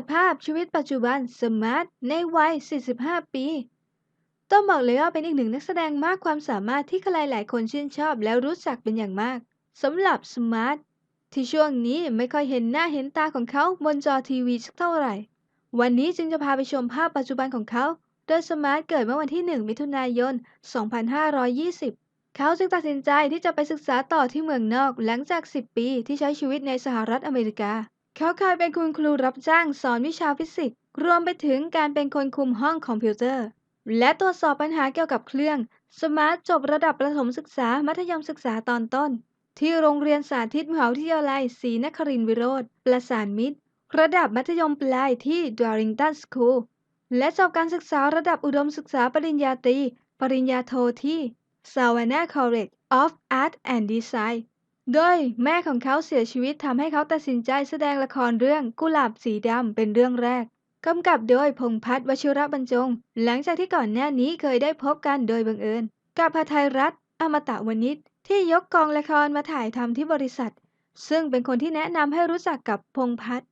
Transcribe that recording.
ดภาพชีวิตปัจจุบันสมาร์ทในวัย 45 ปี ต้องบอกเลยว่าเป็นอีกหนึ่งนักแสดงมากความสามารถที่ใครหลายคนชื่นชอบแล้วรู้จักเป็นอย่างมากสำหรับสมาร์ทที่ช่วงนี้ไม่ค่อยเห็นหน้าเห็นตาของเขาบนจอทีวีสักเท่าไหร่ วันนี้จึงจะพาไปชมภาพปัจจุบันของเขา โดยสมาร์ทเกิดเมื่อวันที่ 1 มิถุนายน 2520 เขาจึงตัดสินใจที่จะไปศึกษาต่อที่เมืองนอกหลังจาก 10 ปีที่ใช้ชีวิตในสหรัฐอเมริกา เขาเคยเป็นคุณครูรับจ้างสอนวิชาฟิสิกส์ รวมไปถึงการเป็นคนคุมห้องคอมพิวเตอร์ และตรวจสอบปัญหาเกี่ยวกับเครื่องสมาร์ทจบระดับประถมศึกษามัธยมศึกษาตอนต้น ที่โรงเรียนสาธิตมหาวิทยาลัยศรีนครินทรวิโรธประสานมิตร ระดับมัธยมปลายที่ Darlington School และจบการศึกษาระดับอุดมศึกษาปริญญาตรี ปริญญาโทที่ Savannah College of Art and Design โดยแม่ของเขาเสียชีวิตทำให้เขาตัดสินใจแสดงละครเรื่องกุหลาบสีดำเป็นเรื่องแรกกำกับโดยพงพัฒน์วชิระบรรจง หลังจากที่ก่อนหน้านี้เคยได้พบกันโดยบังเอิญ กับพทัยรัตอมตะวณิชที่ยกกองละครมาถ่ายทำที่บริษัท ซึ่งเป็นคนที่แนะนำให้รู้จักกับพงพัฒน์